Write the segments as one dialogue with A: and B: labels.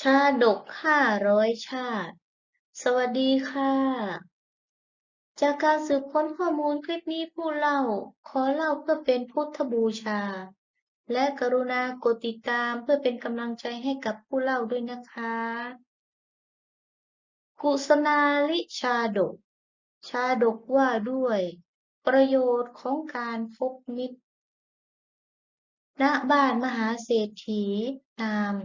A: ชาดกห้าร้อยชาติ สวัสดีค่ะ จากการสืบค้นข้อมูลคลิปนี้ผู้เล่า ขอเล่าเพื่อเป็นพุทธบูชา และกรุณากดติดตามเพื่อเป็นกำลังใจให้กับผู้เล่าด้วยนะคะ กุศนาลิชาดก ชาดกว่าด้วย ประโยชน์ของการพบมิตรณบ้านมหาเศรษฐีนาม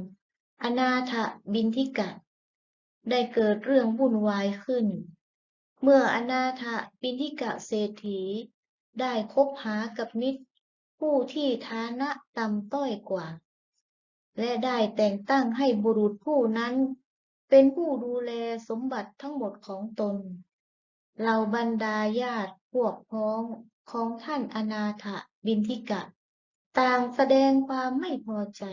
A: อนาถบิณฑิกะ ได้เกิดเรื่องวุ่นวายขึ้น เมื่ออนาถบิณฑิกะเศรษฐี ได้คบหากับมิตร ผู้ที่ฐานะต่ำต้อยกว่า และได้แต่งตั้งให้บุรุษผู้นั้น เป็นผู้ดูแลสมบัติทั้งหมดของตนเหล่าบรรดาญาติพวกพ้องของท่านอนาถบิณฑิกะ ต่างแสดงความไม่พอใจ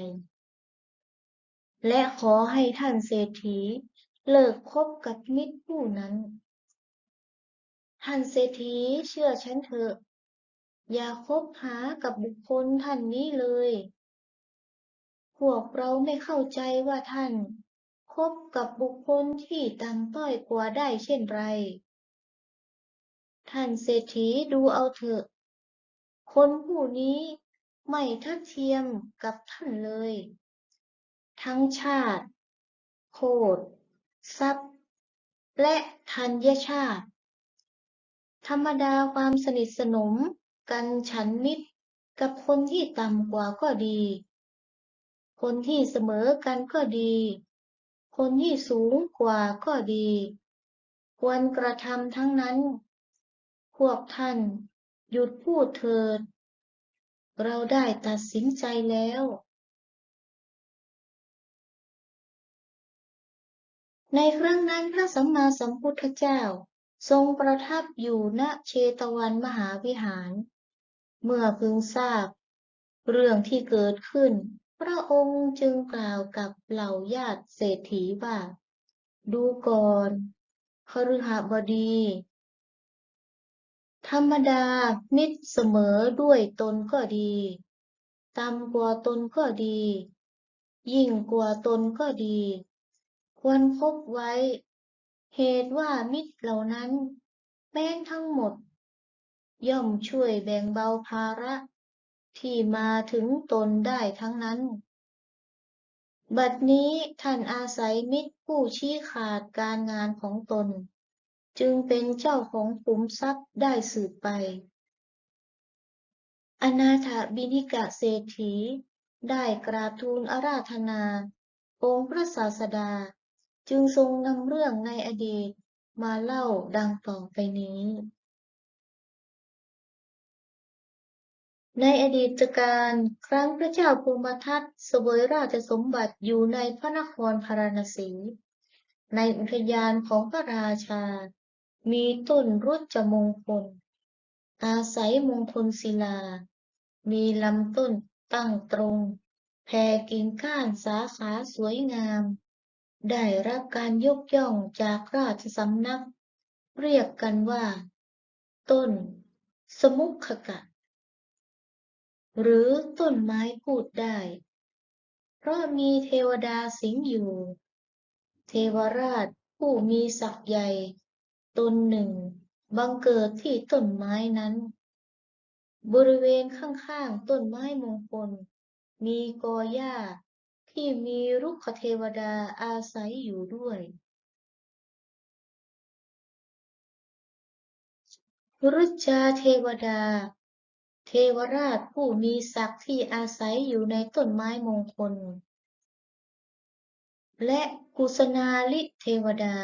A: และขอให้ท่านเศรษฐี เลิกคบกับมิตรผู้นั้น ท่านเศรษฐีเชื่อฉันเถอะ อย่าคบหากับบุคคลท่านนี้เลย พวกเราไม่เข้าใจว่าท่านคบกับบุคคลที่ต่ำต้อยกว่าได้เช่นไร ท่านเศรษฐีดูเอาเถอะ คนผู้นี้ไม่ทัดเทียมกับท่านเลย ทั้งชาติ โคตรทรัพย์ และธัญชาติ ธรรมดาความสนิทสนมกันฉันมิตร กับคนที่ต่ำกว่าก็ดี คนที่เสมอกันก็ดี คนที่สูงกว่าก็ดี ควรกระทำทั้งนั้น พวกท่านหยุดพูดเถิด เราได้ตัดสินใจแล้ว ในครั้งนั้นพระสัมมาสัมพุทธเจ้า ทรงประทับอยู่ณเชตวันมหาวิหาร เมื่อพึงทราบ เรื่องที่เกิดขึ้น พระองค์จึงกล่าวกับเหล่าญาติเศรษฐีว่า ดูก่อนคฤหบดี ธรรมดามิตรเสมอด้วยตนก็ดีต่ำกว่าตนก็ดี ยิ่งกว่าตนก็ดี ควรพบไว้ เหตุว่ามิตรเหล่านั้น แม้นทั้งหมด ย่อมช่วยแบ่งเบาภาระ ที่มาถึงตนได้ทั้งนั้น บัดนี้ท่านอาศัยมิตรผู้ชี้ขาดการงานของตน จึงเป็นเจ้าของขุมทรัพย์ได้สืบไป อนาถบิณฑิกะเศรษฐีได้กราบทูลอาราธนา องค์พระศาสดา จึงทรงนำเรื่องในอดีตมาเล่าดังต่อไปนี้ ในอดีตการครั้งพระเจ้าภูมิทัตเสวยราชสมบัติอยู่ในพระนครพาราณสี ในอุทยานของพระราชา มีต้นรุจมงคล อาศัยมงคลศิลา มีลำต้นตั้งตรง แผ่กิ่งก้านสาขาสวยงาม ได้รับการยกย่องจากราชสำนัก เรียกกันว่า ต้น สมุขกะ หรือต้นไม้พูดได้ เพราะมีเทวดาสิงอยู่ เทวราชผู้มีศักย์ใหญ่ ตนหนึ่ง บังเกิดที่ต้นไม้นั้น บริเวณข้างๆต้นไม้มงคล มีกอหญ้า ที่มีรุกขเทวดาอาศัยอยู่ด้วย รุจาเทวดา เทวราชผู้มีศักดิ์ที่อาศัยอยู่ในต้นไม้มงคล และกุสนาลิเทวดา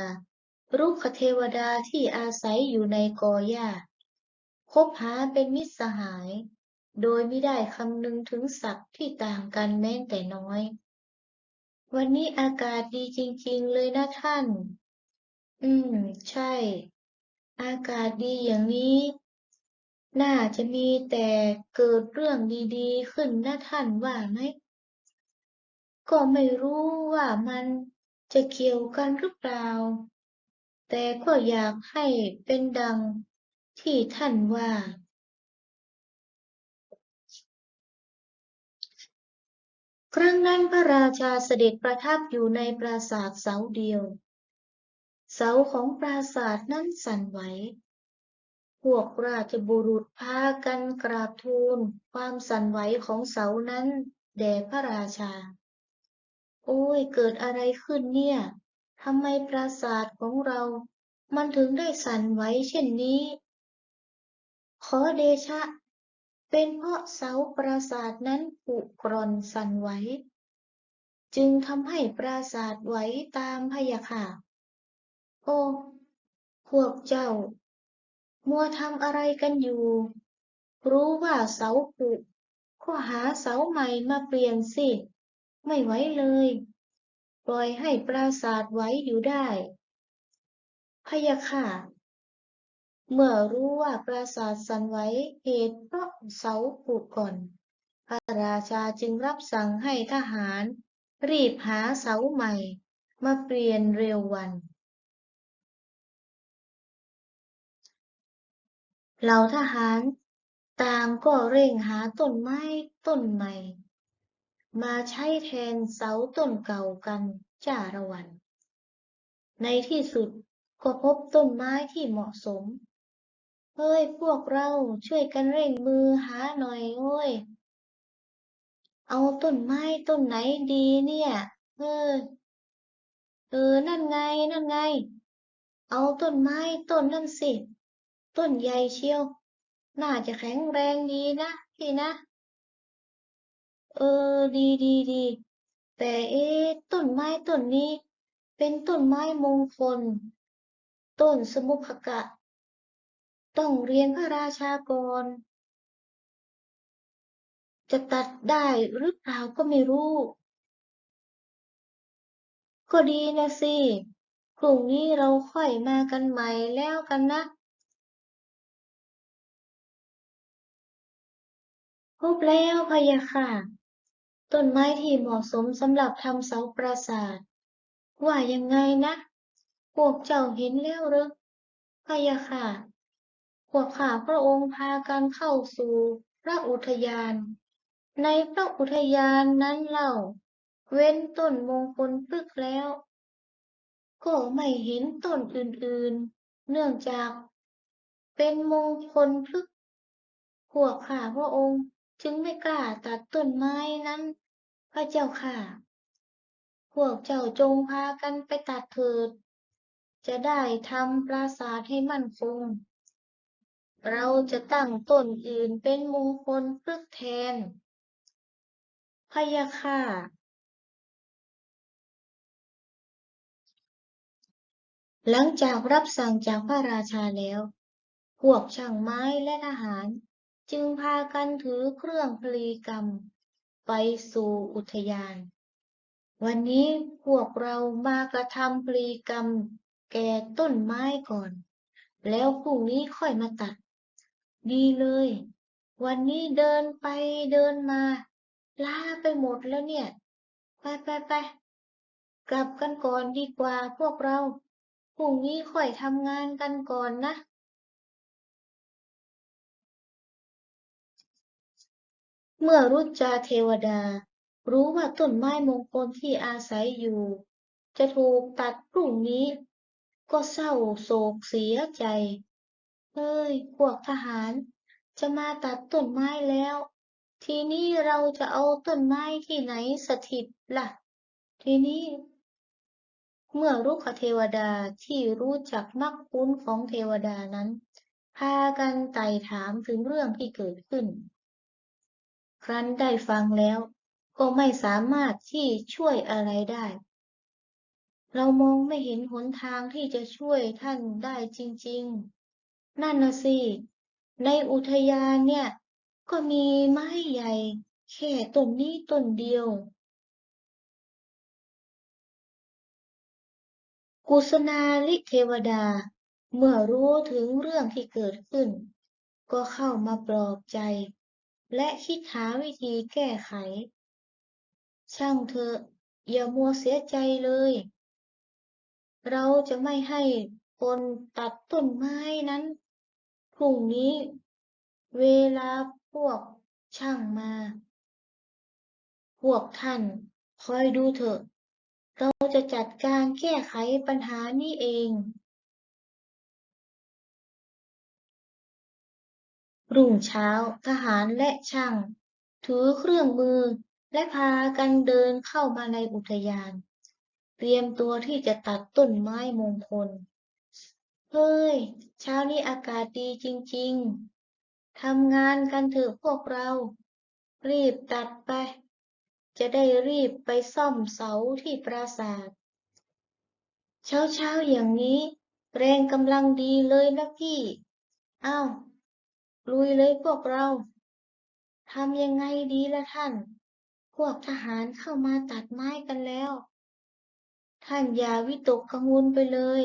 A: รุกขเทวดาที่อาศัยอยู่ในกอหญ้าคบหาเป็นมิตรสหาย โดยไม่ได้คำนึงถึงศักดิ์ที่ต่างกันแม้แต่น้อย วันนี้อากาศดีจริง ๆ เลยนะท่าน อืม ใช่ อากาศดีอย่างนี้ น่าจะมีแต่เกิดเรื่องดีๆ ขึ้นนะท่านว่าไหม ก็ไม่รู้ว่ามันจะเกี่ยวกันหรือเปล่า แต่ก็อยากให้เป็นดังที่ท่านว่า ครั้งนั้นพระราชาเสด็จประทับอยู่ในปราสาทเสาเดียว เสาของปราสาทนั้นสั่นไหว พวกราชบุรุษพากันกราบทูลความสั่นไหวของเสานั้นแด่พระราชา โอ้ยเกิดอะไรขึ้นเนี่ยทำไมปราสาทของเรา มันถึงได้สั่นไหวเช่นนี้ ขอเดชะ เป็นเพราะเสาปราสาทนั้นผุกร่อนสั่นไหว จึงทำให้ปราสาทไหวตามพยะค่ะ โอ้ พวกเจ้า มัวทำอะไรกันอยู่ รู้ว่าเสาผุก็หาเสาใหม่มาเปลี่ยนสิ ไม่ไหวเลย ปล่อยให้ปราสาทไหวอยู่ได้พยะค่ะ เมื่อรู้ว่าปราสาทสั่นไหวเหตุเพราะเสาผุก่อน พระราชาจึงรับสั่งให้ทหาร รีบหาเสาใหม่ มาเปลี่ยนเร็ววัน เหล่าทหารต่างก็เร่งหาต้นไม้ต้นใหม่ มาใช้แทนเสาต้นเก่ากันจ้าละวัน ในที่สุดก็พบต้นไม้ที่เหมาะสม เฮ้ย พวกเราช่วยกันเร่งมือหาหน่อยโอ้ย เอาต้นไม้ต้นไหนดีเนี่ยเออเออ นั่นไง นั่นไง เอาต้นไม้ต้นนั่นสิ ต้นใหญ่เชียว น่าจะแข็งแรงดีนะพี่นะ เออ ดีดีดี แต่เอ๊ต้นไม้ต้นนี้ เป็นต้นไม้มงคล ต้นสมุภกะ ต้องเรียนพระราชาก่อน จะตัดได้หรือเปล่าก็ไม่รู้ ก็ดีนะสิพรุ่งนี้เราค่อยมากันใหม่แล้วกันนะพบแล้วพะยะค่ะ ต้นไม้ที่เหมาะสมสำหรับทำเสาปราสาท ว่ายังไงนะ พวกเจ้าเห็นแล้วหรือพะยะค่ะ พวกข้าพระองค์พากันเข้าสู่พระอุทยาน ในพระอุทยานนั้นเล่า เว้นต้นมงคลพฤกแล้ว ก็ไม่เห็นต้นอื่นๆ เนื่องจากเป็นมงคลพฤกษ์พวกข้าพระองค์จึงไม่กล้าตัดต้นไม้นั้น พระเจ้าค่ะ พวกเจ้าจงพากันไปตัดเถิด จะได้ทำปราสาทให้มั่นคง เราจะตั้งต้นอื่นเป็นมงคลพฤกษ์แทนพะยะค่ะหลังจากรับสั่งจากพระราชาแล้ว พวกช่างไม้และทหาร จึงพากันถือเครื่องพลีกรรม ไปสู่อุทยาน วันนี้พวกเรามากระทำพลีกรรม แก่ต้นไม้ก่อน แล้วพรุ่งนี้ค่อยมาตัด ดีเลย วันนี้เดินไปเดินมาล้าไปหมดแล้วเนี่ย ไปไปไปกลับกันก่อนดีกว่าพวกเราพรุ่งนี้ค่อยทำงานกันก่อนนะ เมื่อรุจาเทวดา รู้ว่าต้นไม้มงคลที่อาศัยอยู่ จะถูกตัดพรุ่งนี้ ก็เศร้าโศกเสียใจ เฮ้ยพวกทหาร จะมาตัดต้นไม้แล้ว ทีนี้เราจะเอาต้นไม้ที่ไหนสถิตล่ะ ทีนี้ เมื่อรุกขเทวดาที่รู้จักมักคุ้นของเทวดานั้น พากันไต่ถามถึงเรื่องที่เกิดขึ้น ครั้นได้ฟังแล้ว ก็ไม่สามารถที่ช่วยอะไรได้เรามองไม่เห็นหนทางที่จะช่วยท่านได้จริงๆ นั่นนะสิ ในอุทยานเนี่ย ก็มีไม้ใหญ่ แค่ต้นนี้ต้นเดียว กุสนาลิเทวดา เมื่อรู้ถึงเรื่องที่เกิดขึ้น ก็เข้ามาปลอบใจ และคิดหาวิธีแก้ไข ช่างเถอะ อย่ามัวเสียใจเลย เราจะไม่ให้คนตัดต้นไม้นั้น พรุ่งนี้ เวลาพวกช่างมา พวกท่านคอยดูเถอะ เราจะจัดการแก้ไขปัญหานี้เอง รุ่งเช้าทหารและช่าง ถือเครื่องมือและพากันเดินเข้ามาในอุทยาน เตรียมตัวที่จะตัดต้นไม้มงคล เฮ้ย เช้านี้อากาศดีจริง ๆ ทำงานกันเถอะพวกเรา รีบตัดไป จะได้รีบไปซ่อมเสาที่ปราสาท เช้าเช้าๆอย่างนี้แรงกำลังดีเลยนะพี่อ้าว ลุยเลยพวกเรา ทำยังไงดีล่ะท่าน พวกทหารเข้ามาตัดไม้กันแล้ว ท่านอย่าวิตกกังวลไปเลย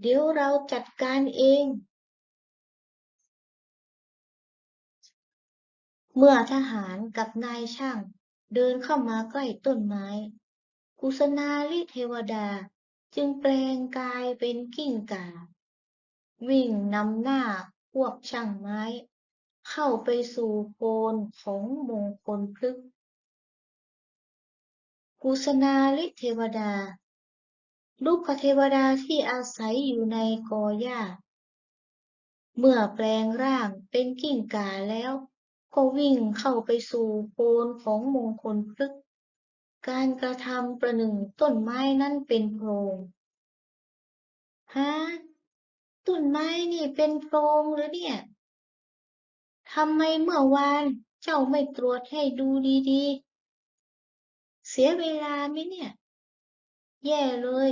A: เดี๋ยวเราจัดการเอง เมื่อทหารกับนายช่างเดินเข้ามาใกล้ต้นไม้ กุสนาลิเทวดาจึงแปลงกายเป็นกิ้งก่า วิ่งนำหน้าพวกช่างไม้ เข้าไปสู่โคนของมงคลพฤกษ์กุสนาลิเทวดา ลูกเทวดาที่อาศัยอยู่ในกอหญ้า เมื่อแปลงร่างเป็นกิ้งก่าแล้ว ก็วิ่งเข้าไปสู่โคนของมงคลพฤกษ์การกระทำประหนึ่งต้นไม้นั้นเป็นโพรงฮะต้นไม้นี่เป็นโพรงหรือเนี่ยทำไมเมื่อวานเจ้าไม่ตรวจให้ดูดีๆ เสียเวลาไหมเนี่ย แย่เลย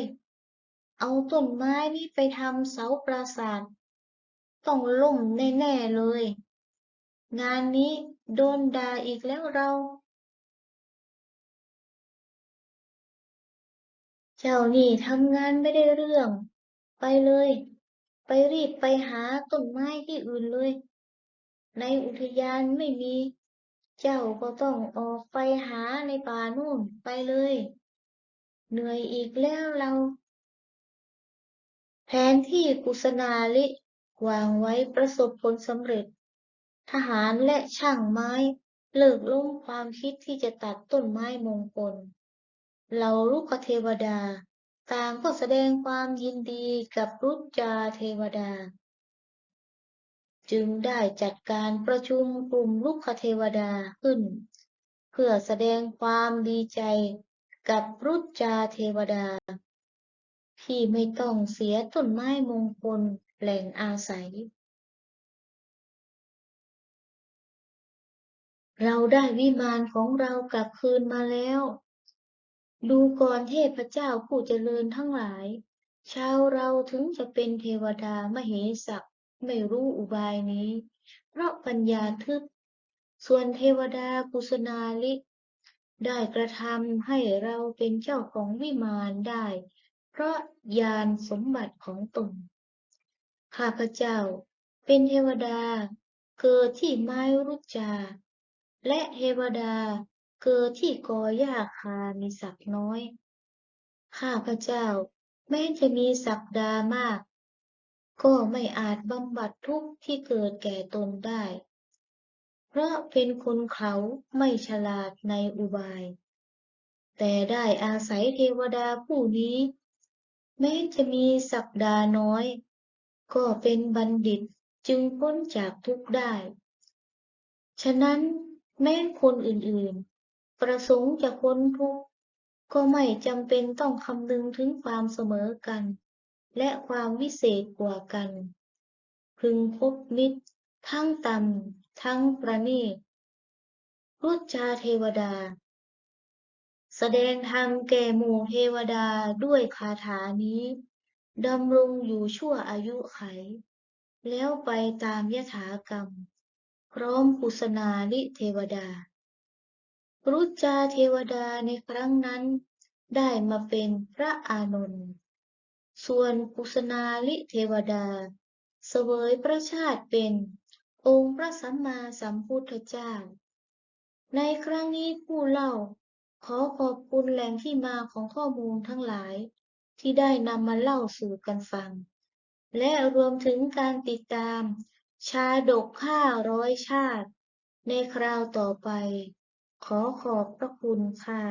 A: เอาต้นไม้นี่ไปทำเสาปราสาท ต้องล่มแน่ๆเลย งานนี้โดนด่าอีกแล้วเรา เจ้านี่ทำงานไม่ได้เรื่อง ไปเลย ไปรีบไปหาต้นไม้ที่อื่นเลย ในอุทยานไม่มี เจ้าก็ต้องออกไปหาในป่านู่นไปเลย เหนื่อยอีกแล้วเรา แผนที่กุสนาลิวางไว้ประสบผลสำเร็จ ทหารและช่างไม้เลิกล้มความคิดที่จะตัดต้นไม้มงคลเหล่าลูกเทวดา ต่างก็แสดงความยินดีกับรุจจาเทวดา จึงได้จัดการประชุมกลุ่มลูกเทวดาขึ้น เพื่อแสดงความดีใจ กับรุจจาเทวดา ที่ไม่ต้องเสียต้นไม้มงคลแหล่งอาศัย เราได้วิมานของเรากลับคืนมาแล้ว ดูก่อนเทพเจ้าผู้เจริญทั้งหลาย ชาวเราถึงจะเป็นเทวดามเหสักไม่รู้อุบายนี้ เพราะปัญญาทึบ ส่วนเทวดากุสนาลิ ได้กระทำให้เราเป็นเจ้าของวิมานได้ เพราะญาณสมบัติของตน ข้าพเจ้าเป็นเทวดาเกิดที่ไม้รุจจา และเทวดาเกิดที่กอหญ้าคามีศักดิ์น้อย ข้าพเจ้าแม้จะมีศักดามาก ก็ไม่อาจบำบัดทุกข์ที่เกิดแก่ตนได้ เพราะเป็นคนเขาไม่ฉลาดในอุบาย แต่ได้อาศัยเทวดาผู้นี้ แม้จะมีศักดาน้อย ก็เป็นบัณฑิตจึงพ้นจากทุกข์ได้ ฉะนั้นแม้คนอื่นๆ ประสงค์จะพ้นทุกข์ก็ไม่จำเป็นต้องคำนึงถึงความเสมอกัน และความวิเศษกว่ากัน พึงคบมิตรทั้งต่ำ ทั้งประณีตรุจาเทวดา แสดงธรรมแก่หมู่เทวดาด้วยคาถานี้ดำรงอยู่ชั่วอายุไข แล้วไปตามยถากรรม พร้อมกุสนาลิเทวดา รุจาเทวดาในครั้งนั้นได้มาเป็นพระอานนท์ส่วนกุสนาลิเทวดา เสวยพระชาติเป็น องค์พระสัมมาสัมพุทธเจ้า ในครั้งนี้ผู้เล่า ขอขอบคุณแหล่งที่มาของข้อมูลทั้งหลาย ที่ได้นำมาเล่าสู่กันฟัง และรวมถึงการติดตาม ชาดกห้าร้อยชาติ ในคราวต่อไป ขอขอบพระคุณค่ะ